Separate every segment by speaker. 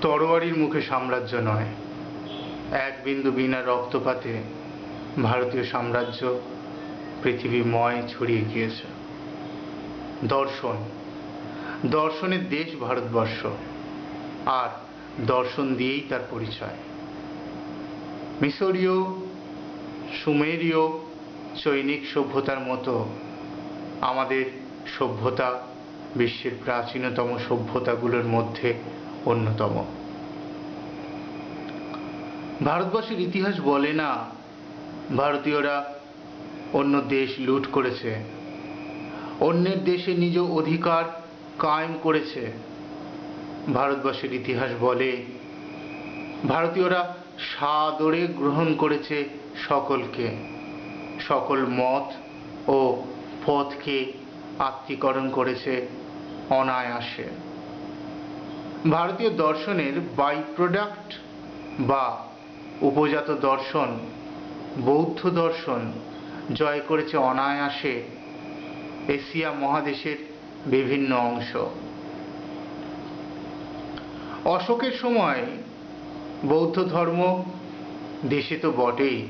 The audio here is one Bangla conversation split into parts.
Speaker 1: তরোয়ারির মুখে সাম্রাজ্য নয়। এক বিন্দু বিনা রক্তপাতে ভারতীয় সাম্রাজ্য পৃথিবীময় ছড়িয়ে গিয়েছে। দর্শন। দর্শনের দেশ ভারতবর্ষ, আর দর্শন দিয়েই তার পরিচয়। মিশরীয়, সুমেরীয় চৈনিক সভ্যতার মতো আমাদের সভ্যতা বিশ্বের প্রাচীনতম সভ্যতাগুলোর মধ্যে অন্যতম। ভারতবর্ষের ইতিহাস বলে না, ভারতীয়রা অন্য দেশ লুট করেছে। অন্যের দেশে নিজ অধিকার কায়েম করেছে। ভারতবর্ষের ইতিহাস বলে, ভারতীয়রা সাদরে গ্রহণ করেছে সকলকে। সকল মত ও পথকে আত্মীকরণ করেছে অনায়াসে। ভারতীয় দর্শনের বাই প্রোডাক্ট বা উপজাত দর্শন, বৌদ্ধ দর্শন জয় করেছে অনায়াসে এশিয়া মহাদেশের বিভিন্ন অংশ। অশোকের সময় বৌদ্ধ ধর্ম দেশে তো বটেই।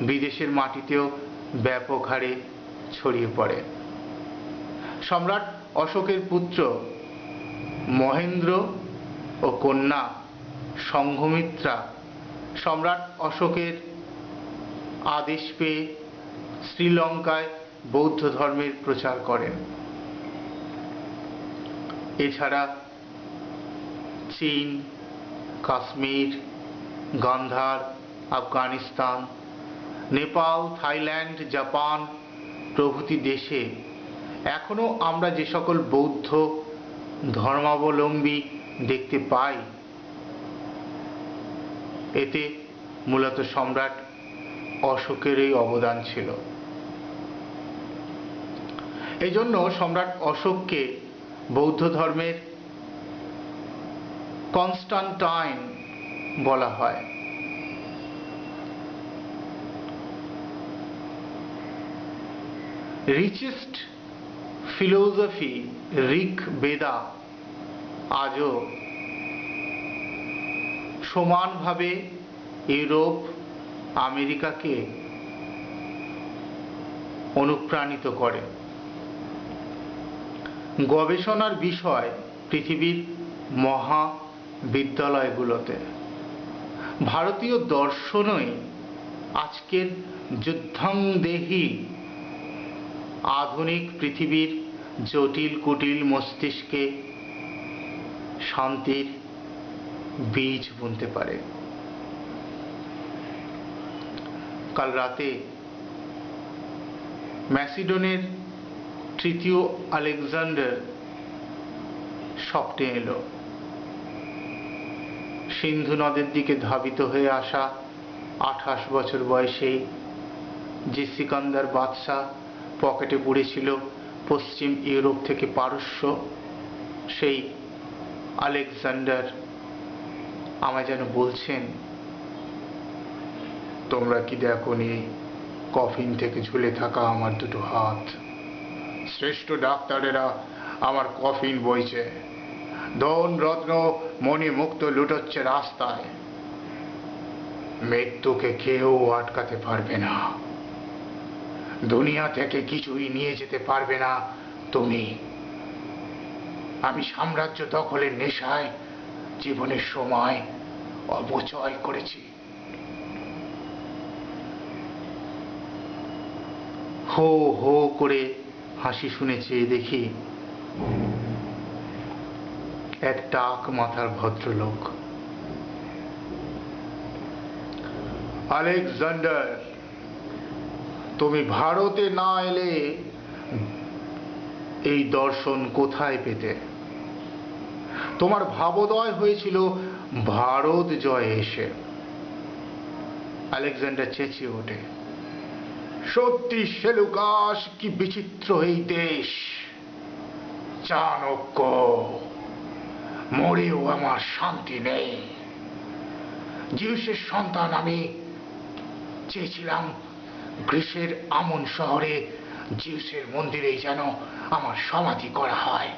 Speaker 1: বিদেশের মাটিতেও ব্যাপক হারে ছড়িয়ে পড়ে। সম্রাট অশোকের পুত্র মহেন্দ্র ও কন্যা, সংঘমিত্রা, সম্রাট অশোকের আদেশ পেয়ে শ্রীলঙ্কায় বৌদ্ধ ধর্মের প্রচার করেন। এছাড়া চীন, কাশ্মীর, গান্ধার, আফগানিস্তান, নেপাল, থাইল্যান্ড, জাপান প্রভৃতি দেশে এখনও আমরা যে সকল বৌদ্ধ ধর্মাবলম্বী দেখতে পাই। এতে মূলত সম্রাট অশোকেরই অবদান ছিল। এই জন্য সম্রাট অশোককে বৌদ্ধ ধর্মের কনস্টান্টাইন বলা হয়। রিচেস্ট ফিলোসফি ঋক বেদা আজও সমানভাবে ইউরোপ, আমেরিকাকে অনুপ্রাণিত করে। গবেষণার বিষয় পৃথিবীর মহাবিদ্যালয়গুলোতে ভারতীয় দর্শনই আজকের যুদ্ধাংদেহী আধুনিক পৃথিবীর জটিল কুটিল মস্তিষ্কে শান্তির বীজ বুনতে পারে। কাল রাতে ম্যাসিডনের তৃতীয় আলেকজান্ডার স্বপ্নে এলো। সিন্ধু নদের দিকে ধাবিত হয়ে আসা আঠাশ বছর বয়সে যে সিকান্দার বাদশাহ পকেটে পুড়েছিল পশ্চিম ইউরোপ থেকে পারস্য, সেই আলেকজান্ডার আমায় যেন বলছেন, তোমরা কি দেখনি কফিন থেকে ঝুলে থাকা আমার দুটো হাত? শ্রেষ্ঠ ডাক্তারেরা আমার কফিন বইছে। ধন, রত্ন, মণি মুক্ত লুটোচ্ছে রাস্তায়। মৃত্যুকে কেউ আটকাতে পারবে না। দুনিয়া থেকে কিছুই নিয়ে যেতে পারবে না তুমি। আমি সাম্রাজ্য দখলের নেশায় জীবনের সময় অপচয় করেছি। হো হো করে হাসি শুনেছে, দেখি। এক টাক মাথার ভদ্রলোক। আলেকজান্ডার তুমি ভারতে না এলে এই দর্শন কোথায় পেতে? তোমার ভাবোদয় হয়েছিল ভারত জয় এসে। আলেকজান্ডার চেঁচিয়ে ওঠে, সত্যি সেলুকাস কি বিচিত্র এই দেশ? চাণক্য, মরেও আমার শান্তি নেই। জিউসের সন্তান আমি চেয়েছিলাম গ্রীসের আমন শহরে জিউসের মন্দিরেই যেন আমার সমাধি করা হয়।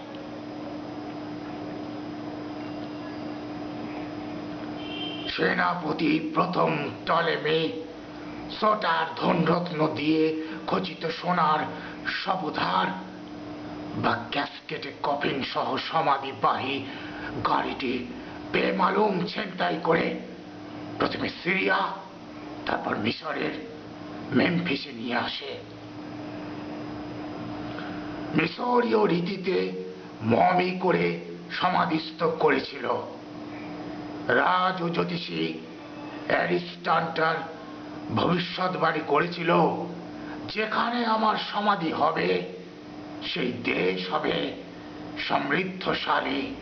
Speaker 1: সেনাপতি প্রথম টলেমে সোটার ধনরত্ন দিয়ে খচিত সোনার সবুধার বা ক্যাসকেটে কফিন সহ সমাধি সমাধিবাহী গাড়িটি বেমালুম ছেনতাই করে প্রথমে সিরিয়া, তারপর মিশরের মেমফিসে নিয়ে আসে মিশরীয় রীতিতে মমি করে সমাধিস্থ করেছিল। রাজ ও জ্যোতিষী অ্যারিস্টান্টার ভবিষ্যৎবাণী করেছিল, যেখানে আমার সমাধি হবে, সেই দেশ হবে সমৃদ্ধশালী,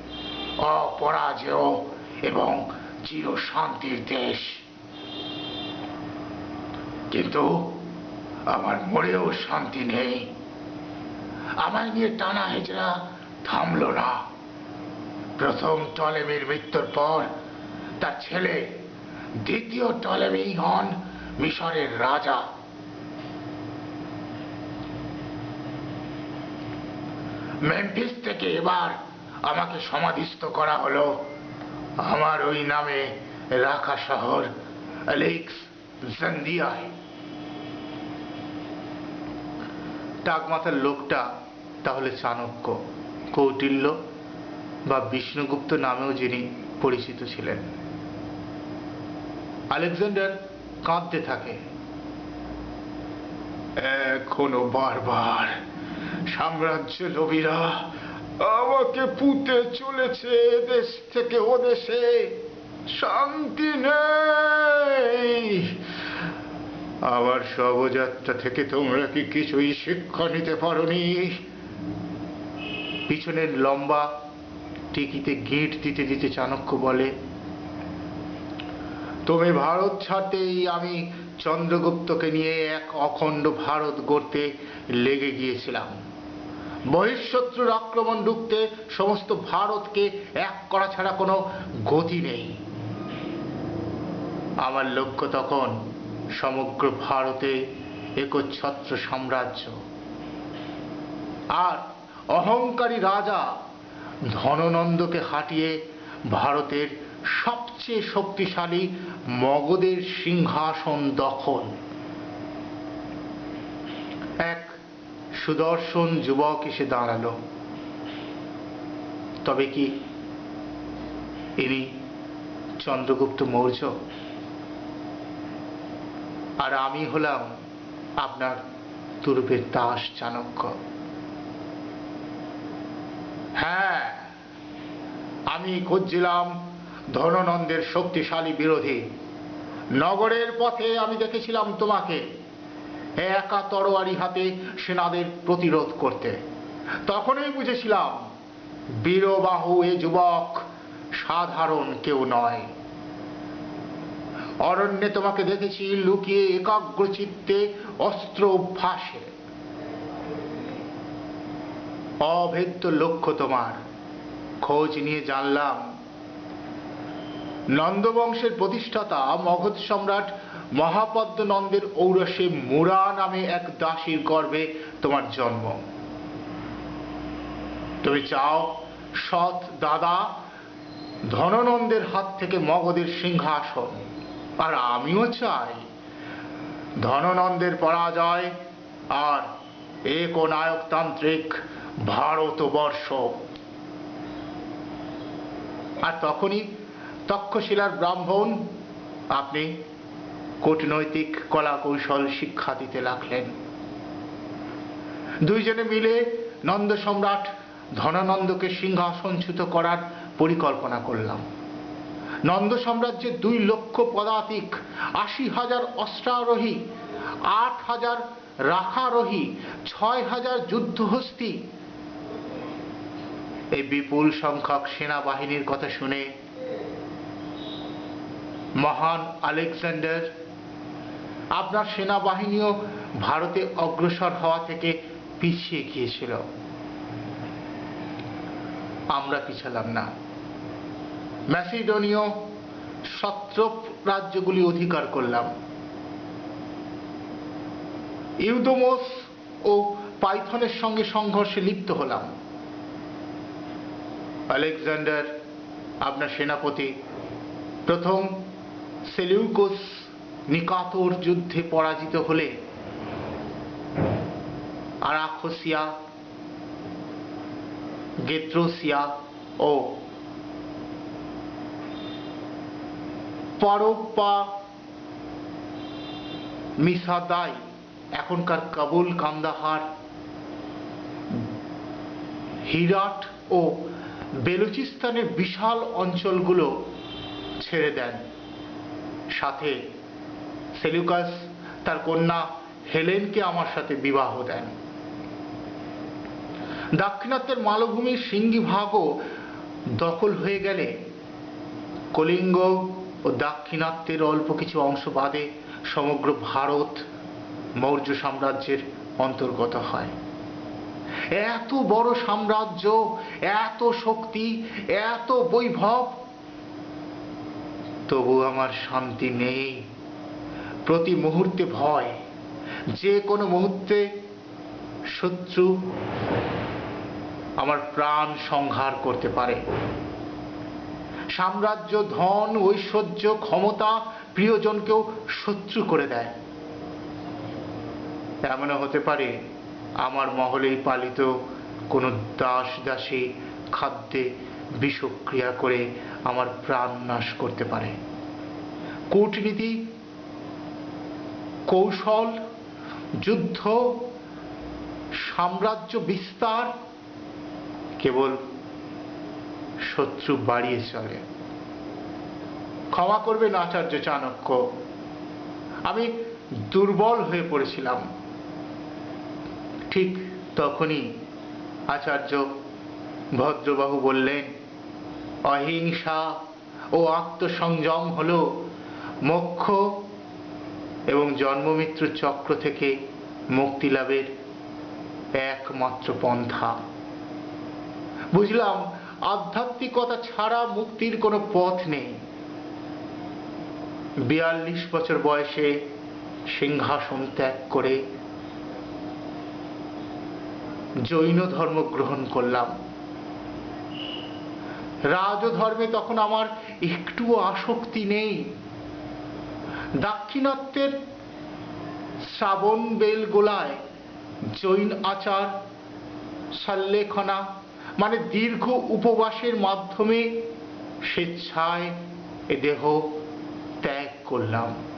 Speaker 1: অপরাজেয় এবং চির শান্তির দেশ। কিন্তু আমার মরেও শান্তি নেই। আমায় নিয়ে টানা হেজরা থামলো না। প্রথম টলেমির মৃত্যুর পর তার ছেলে, দ্বিতীয় টলেমি হন মিশরের রাজা। মেমফিস থেকে এবার আমাকে সমাধিস্থ করা হলো আমার ওই নামে রাখা শহর অ্যালেক্স জন্দিয়ায়।
Speaker 2: টাকমাথার লোকটা তাহলে চাণক্য। কৌটিল্য বা বিষ্ণুগুপ্ত নামেও যিনি পরিচিত ছিলেন। আলেকজান্ডার কাঁদতে থাকে।
Speaker 1: এখনও বারবার সাম্রাজ্য লোভীরা আমাকে পুঁতে চলেছে এদেশ থেকে ওদেশে। শান্তি নেই। আমার শবযাত্রা থেকে তোমরা কি কিছুই শিক্ষা নিতে পারোনি?
Speaker 2: পিছনের লম্বা টিকিতে গিঁট দিতে দিতে চাণক্য বলে,
Speaker 1: তুমি ভারত ছাড়তেই আমি চন্দ্রগুপ্তকে নিয়ে এক অখণ্ড ভারত গড়তে লেগে গিয়েছিলাম। বহিঃশত্রুর আক্রমণ ঢুকতে সমস্ত ভারতকে এক করা ছাড়া কোনো গতি নেই।
Speaker 2: আমার লক্ষ্য তখন সমগ্র ভারতে একচ্ছত্র সাম্রাজ্য।
Speaker 1: আর অহংকারী রাজা ধননন্দকে হাঁটিয়ে ভারতের সবচেয়ে শক্তিশালী মগধের সিংহাসন দখল।
Speaker 2: এক সুদর্শন যুবক এসে দাঁড়াল। তবে কি ইনি চন্দ্রগুপ্ত মৌর্য? আর আমি হলাম আপনার তুরুপের দাস চাণক্য।
Speaker 1: হ্যাঁ আমি খুঁজছিলাম ধননন্দের শক্তিশালী বিরোধী। নগরের পথে আমি দেখেছিলাম তোমাকে একা তরোয়ারি হাতে সেনাদের প্রতিরোধ করতে। তখনই বুঝেছিলাম, বীরবাহু এ যুবক সাধারণ কেউ নয়। অরণ্যে তোমাকে দেখেছি লুকিয়ে একাগ্রচিত্তে অস্ত্র অভ্যাসে।
Speaker 2: অভেদ্য লক্ষ্য তোমার, খোঁজ নিয়ে জানলাম।
Speaker 1: নন্দবংশের প্রতিষ্ঠাতা মগধ সম্রাট মহাপদ্ম নন্দের ঔরসে মুরা নামে এক দাসীর গর্ভে তোমার জন্ম। তুমি চাও সৎ দাদা ধননন্দের হাত থেকে মগধের সিংহাসন? আর আমিও চাই। ধননন্দের পরাজয় আর একনায়কতান্ত্রিক ভারতবর্ষ। আর তখনই তক্ষশিলার ব্রাহ্মণ আপনি কূটনৈতিক কলা কৌশল শিক্ষা দিতে লাগলেন। দুইজনে মিলে নন্দ সম্রাট ধনানন্দকে সিংহাসনচ্যুত করার পরিকল্পনা করলাম। নন্দ সাম্রাজ্যের দুই লক্ষ পদাতিক, আশি হাজার অস্ত্রারোহী, আট হাজার রাখারোহী, ছয় হাজার যুদ্ধহস্তি। এই বিপুল সংখ্যক সেনাবাহিনীর কথা শুনে মহান আলেকজান্ডার, আপনার সেনাবাহিনীও ভারতে অগ্রসর হওয়া থেকে পিছিয়ে গিয়েছিল। আমরা পিছালাম না। ম্যাসিডোনীয় সত্রপ রাজ্যগুলি অধিকার করলাম। ইউদোমোস ও পাইথনের সঙ্গে সংঘর্ষে লিপ্ত হলাম। আলেকজান্ডার, আপনার সেনাপতি, প্রথম
Speaker 2: সেলিউকোস নিকাতর যুদ্ধে পরাজিত হলে আরাখোসিয়া গেদ্রোসিয়া ও পরব্বা মিসাদাই এখনকার কাবুল কান্দাহার। হিরাট ও বেলুচিস্তানের বিশাল অঞ্চলগুলো ছেড়ে দেন। সাথে সেলুকাস, তার কন্যা হেলেনকে আমার সাথে বিবাহ দেন। দাক্ষিণাত্যের মালভূমির সিংহীভাগও দখল হয়ে গেলে কলিঙ্গ ও দাক্ষিণাত্যের অল্প কিছু অংশ বাদে সমগ্র ভারত মৌর্য সাম্রাজ্যের অন্তর্গত হয়। এত বড় সাম্রাজ্য, এত শক্তি, এত বৈভব, তবু আমার শান্তি নেই। প্রতি মুহূর্তে ভয়, যে কোনো মুহূর্তে শত্রু আমার প্রাণ সংহার করতে পারে। সাম্রাজ্য, ধন, ঐশ্বর্য, ক্ষমতা প্রিয়জনকেও শত্রু করে দেয়। এমনও হতে পারে আমার মহলেই পালিত কোনো দাস দাসী খাদ্যে বিষক্রিয়া করে আমার প্রাণ নাশ করতে পারে। কূটনীতি, কৌশল, যুদ্ধ, সাম্রাজ্য বিস্তার, কেবল শত্রু বাড়িয়ে চলে। ক্ষমা করবেন আচার্য চাণক্য। আমি দুর্বল হয়ে পড়েছিলাম। ঠিক তখনই আচার্য ভদ্রবাবু বললেন, অহিংসা ও আত্মসংযম হল মোক্ষ এবং জন্মমৃত্যু চক্র থেকে মুক্তি লাভের একমাত্র পন্থা। বুঝলাম আধ্যাত্মিকতা ছাড়া মুক্তির কোনো পথ নেই। বিয়াল্লিশ বছর বয়সে সিংহাসন ত্যাগ করে জৈন ধর্ম গ্রহণ করলাম। রাজধর্মে তখন আমার একটুও আসক্তি নেই। দাক্ষিণাত্যের শ্রাবণ বেল গোলায় জৈন আচার, সাল্লেখনা মানে দীর্ঘ উপবাসের মাধ্যমে স্বেচ্ছায় এ দেহ ত্যাগ করলাম।